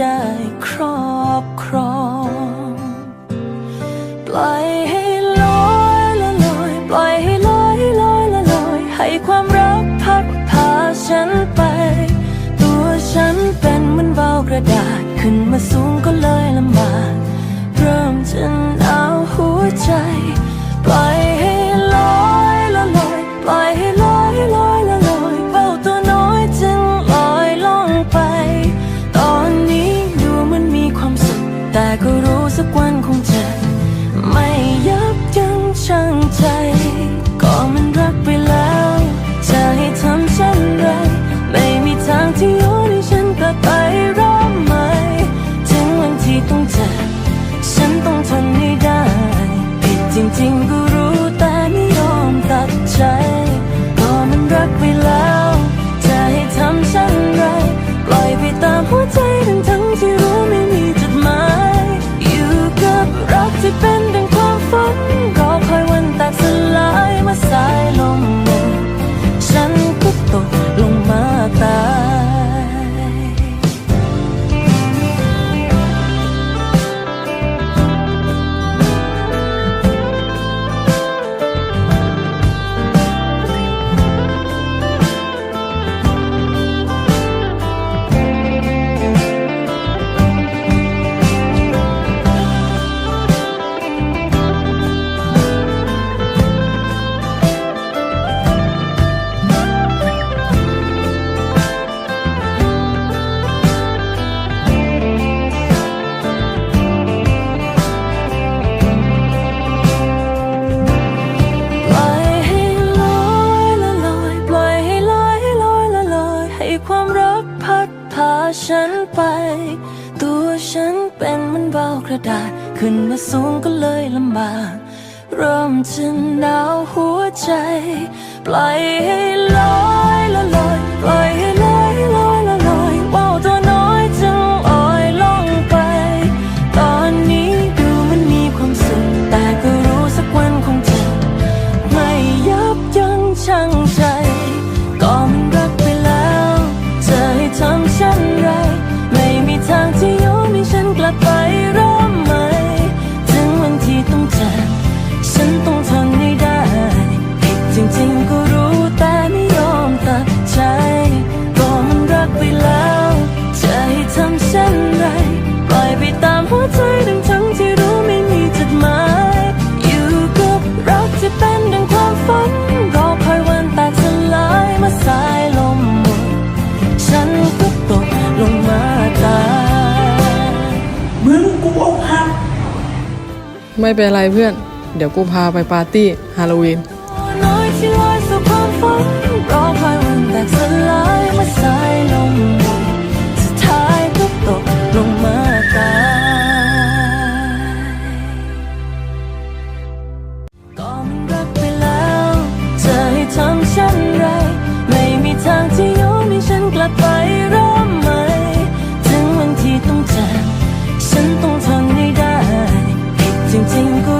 ได้ครอบครองปล่อยให้ลอยละลอยปล่อยให้ลอยลอยละลอย ให้ความรักพัดพาฉันไป ตัวฉันเป็นเหมือนวากระดาษขึ้นมาสูงก็เลยลำบากเริ่มจะหนาวหัวใจ ปล่อย กลงมาตา ฉันเป็นมันเบากระดาษ ขึ้นมาสูงก็เลยลำบาก เริ่มจะหนาวหัวใจ ปล่อยให้ ไม่เป็นไรเพื่อน เดี๋ยวกูพาไปปาร์ตี้ฮาโลวีน 经过。